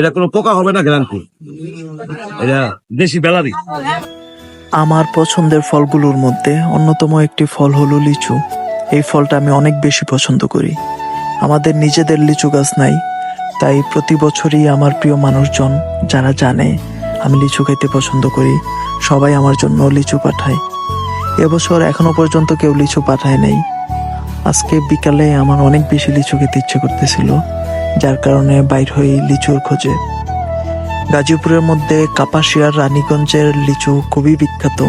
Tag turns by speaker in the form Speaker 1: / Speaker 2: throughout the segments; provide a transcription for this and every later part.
Speaker 1: এটা কোনো পোকা হবে না গ্যারান্টি এটা দেশি বেলারি।
Speaker 2: আমার পছন্দের ফলগুলোর মধ্যে অন্যতম একটি ফল হলো লিচু। এই ফলটা আমি অনেক বেশি পছন্দ করি। আমাদের নিজেদের লিচু গাছ নাই, তাই প্রতি বছরই আমার প্রিয় মানুষজন যারা জানে, আমি লিচু খাইতে পছন্দ করি, সবাই আমার জন্য লিচু পাঠায়। এবছর এখনও পর্যন্ত কেউ লিচু পাঠায় নাই। আজকে বিকালে আমার অনেক বেশি লিচু খেতে ইচ্ছে করতেছিল। যার কারণে বাইর হই লিচুর খোঁজে। গাজীপুরের মধ্যে কাপাসিয়ার রানীগঞ্জের লিচু খুবই বিখ্যাত।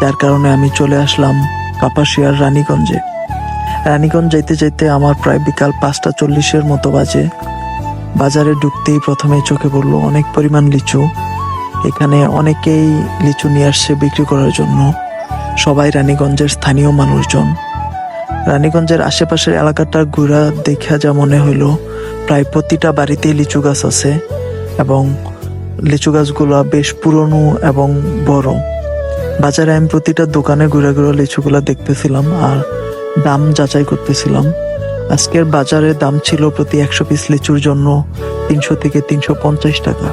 Speaker 2: যার কারণে আমি চলে আসলাম কাপাসিয়ার রানীগঞ্জে। রানীগঞ্জ যাইতে যাইতে আমার প্রায় বিকাল পাঁচটা চল্লিশের মতো বাজে। বাজারে ঢুকতেই প্রথমে চোখে পড়ল অনেক পরিমাণ লিচু। এখানে অনেকেই লিচু নিয়ে আসছে বিক্রি করার জন্য। সবাই রানীগঞ্জের স্থানীয় মানুষজন। রানীগঞ্জের আশেপাশের এলাকাটা ঘুরা দেখা যা মনে হইল প্রায় প্রতিটা বাড়িতেই লিচু গাছ আছে এবং লিচু গাছগুলো বেশ পুরনো এবং বড়। বাজারে আমি প্রতিটা দোকানে ঘুরে ঘুরে লিচুগুলা দেখতেছিলাম আর দাম যাচাই করতেছিলাম। আজকের বাজারে দাম ছিল প্রতি একশো পিস লিচুর জন্য তিনশো থেকে তিনশো পঞ্চাশ টাকা।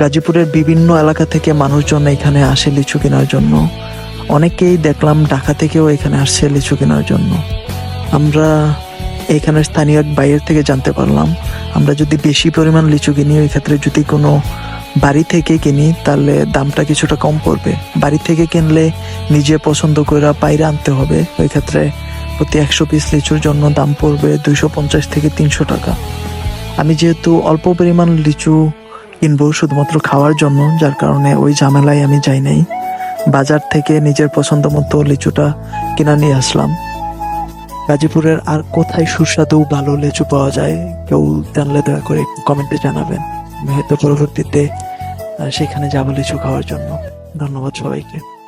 Speaker 2: গাজীপুরের বিভিন্ন এলাকা থেকে মানুষজন এখানে আসে লিচু কেনার জন্য। অনেকেই দেখলাম ঢাকা থেকেও এখানে আসছে লিচু কেনার জন্য। আমরা এখানে স্থানীয় এক বাইরের থেকে জানতে পারলাম, আমরা যদি বেশি পরিমাণ লিচু কিনি, ওই ক্ষেত্রে যদি কোনো বাড়ি থেকে কিনি, তাহলে দামটা কিছুটা কম পড়বে। বাড়ি থেকে কিনলে নিজে পছন্দ করে বাইরে আনতে হবে, ওই ক্ষেত্রে প্রতি একশো পিস লিচুর জন্য দাম পড়বে দুইশো পঞ্চাশ থেকে তিনশো টাকা। আমি যেহেতু অল্প পরিমাণ লিচু কিনবো শুধুমাত্র খাওয়ার জন্য, যার কারণে ওই ঝামেলায় আমি যাই নাই। বাজার থেকে নিজের পছন্দ মতো লিচুটা কিনা নিয়ে আসলাম। গাজীপুরের আর কোথায় সুস্বাদু ভালো লিচু পাওয়া যায় কেউ জানলে দয়া করে কমেন্টে জানাবেন হয়তো পরবর্তীতে সেখানে যাব লিচু খাওয়ার জন্য। ধন্যবাদ সবাইকে।